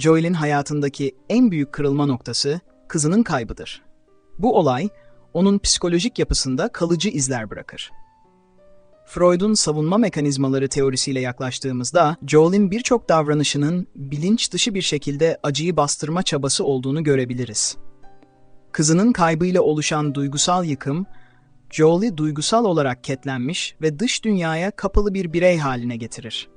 Joel'in hayatındaki en büyük kırılma noktası kızının kaybıdır. Bu olay onun psikolojik yapısında kalıcı izler bırakır. Freud'un savunma mekanizmaları teorisiyle yaklaştığımızda, Joel'in birçok davranışının bilinç dışı bir şekilde acıyı bastırma çabası olduğunu görebiliriz. Kızının kaybıyla oluşan duygusal yıkım, Joel'i duygusal olarak ketlenmiş ve dış dünyaya kapalı bir birey haline getirir.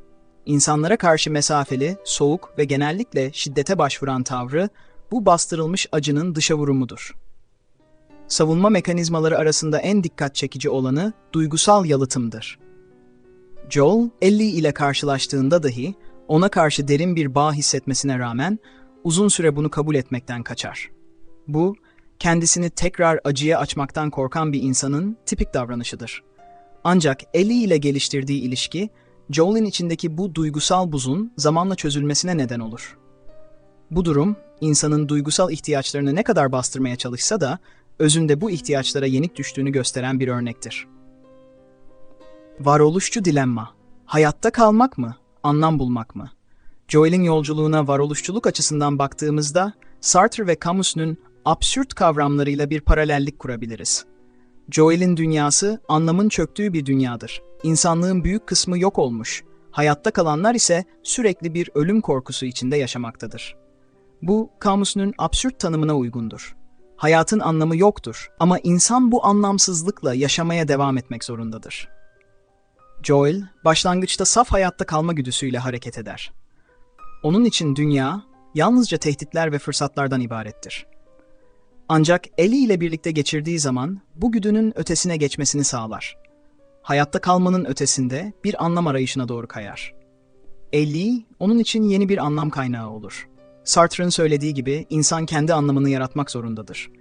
İnsanlara karşı mesafeli, soğuk ve genellikle şiddete başvuran tavrı, bu bastırılmış acının dışa vurumudur. Savunma mekanizmaları arasında en dikkat çekici olanı duygusal yalıtımdır. Joel, Ellie ile karşılaştığında dahi ona karşı derin bir bağ hissetmesine rağmen uzun süre bunu kabul etmekten kaçar. Bu, kendisini tekrar acıya açmaktan korkan bir insanın tipik davranışıdır. Ancak Ellie ile geliştirdiği ilişki, Joel'in içindeki bu duygusal buzun zamanla çözülmesine neden olur. Bu durum, insanın duygusal ihtiyaçlarını ne kadar bastırmaya çalışsa da, özünde bu ihtiyaçlara yenik düştüğünü gösteren bir örnektir. Varoluşçu dilemma. Hayatta kalmak mı, anlam bulmak mı? Joel'in yolculuğuna varoluşçuluk açısından baktığımızda, Sartre ve Camus'un absürt kavramlarıyla bir paralellik kurabiliriz. Joel'in dünyası, anlamın çöktüğü bir dünyadır. İnsanlığın büyük kısmı yok olmuş, hayatta kalanlar ise sürekli bir ölüm korkusu içinde yaşamaktadır. Bu, Camus'un absürt tanımına uygundur. Hayatın anlamı yoktur ama insan bu anlamsızlıkla yaşamaya devam etmek zorundadır. Joel, başlangıçta saf hayatta kalma güdüsüyle hareket eder. Onun için dünya, yalnızca tehditler ve fırsatlardan ibarettir. Ancak Ellie ile birlikte geçirdiği zaman bu güdünün ötesine geçmesini sağlar. Hayatta kalmanın ötesinde bir anlam arayışına doğru kayar. Ellie, onun için yeni bir anlam kaynağı olur. Sartre'ın söylediği gibi insan kendi anlamını yaratmak zorundadır.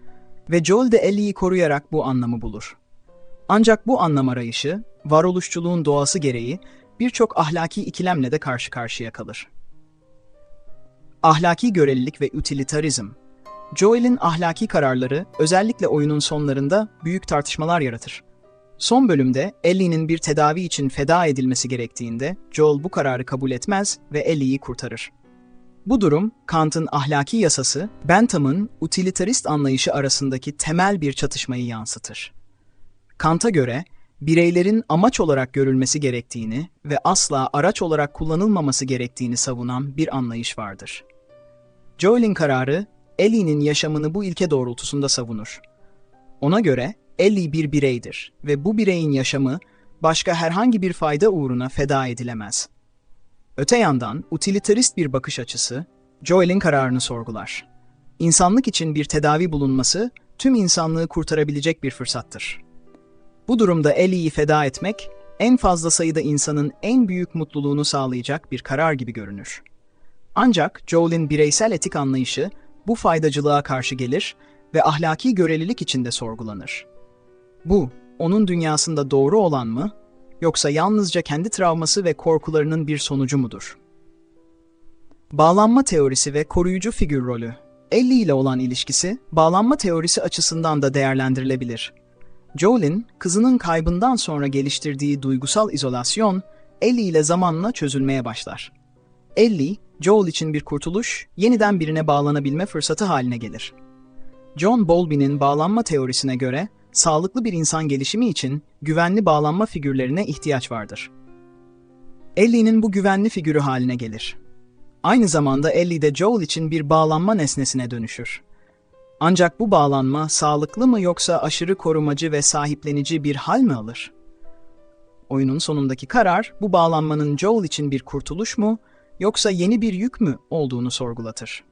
Ve Joel de Ellie'yi koruyarak bu anlamı bulur. Ancak bu anlam arayışı, varoluşçuluğun doğası gereği birçok ahlaki ikilemle de karşı karşıya kalır. Ahlaki görelilik ve utilitarizm. Joel'in ahlaki kararları özellikle oyunun sonlarında büyük tartışmalar yaratır. Son bölümde Ellie'nin bir tedavi için feda edilmesi gerektiğinde Joel bu kararı kabul etmez ve Ellie'yi kurtarır. Bu durum, Kant'ın ahlaki yasası, Bentham'ın utilitarist anlayışı arasındaki temel bir çatışmayı yansıtır. Kant'a göre, bireylerin amaç olarak görülmesi gerektiğini ve asla araç olarak kullanılmaması gerektiğini savunan bir anlayış vardır. Joel'in kararı, Ellie'nin yaşamını bu ilke doğrultusunda savunur. Ona göre, Ellie bir bireydir ve bu bireyin yaşamı, başka herhangi bir fayda uğruna feda edilemez. Öte yandan utilitarist bir bakış açısı Joel'in kararını sorgular. İnsanlık için bir tedavi bulunması tüm insanlığı kurtarabilecek bir fırsattır. Bu durumda Ellie'yi feda etmek en fazla sayıda insanın en büyük mutluluğunu sağlayacak bir karar gibi görünür. Ancak Joel'in bireysel etik anlayışı bu faydacılığa karşı gelir ve ahlaki görelilik içinde sorgulanır. Bu, onun dünyasında doğru olan mı yoksa yalnızca kendi travması ve korkularının bir sonucu mudur? Bağlanma teorisi ve koruyucu figür rolü. Ellie ile olan ilişkisi, bağlanma teorisi açısından da değerlendirilebilir. Joel'in, kızının kaybından sonra geliştirdiği duygusal izolasyon, Ellie ile zamanla çözülmeye başlar. Ellie, Joel için bir kurtuluş, yeniden birine bağlanabilme fırsatı haline gelir. John Bowlby'nin bağlanma teorisine göre, sağlıklı bir insan gelişimi için güvenli bağlanma figürlerine ihtiyaç vardır. Ellie'nin bu güvenli figürü haline gelir. Aynı zamanda Ellie de Joel için bir bağlanma nesnesine dönüşür. Ancak bu bağlanma sağlıklı mı yoksa aşırı korumacı ve sahiplenici bir hal mi alır? Oyunun sonundaki karar bu bağlanmanın Joel için bir kurtuluş mu yoksa yeni bir yük mü olduğunu sorgulatır.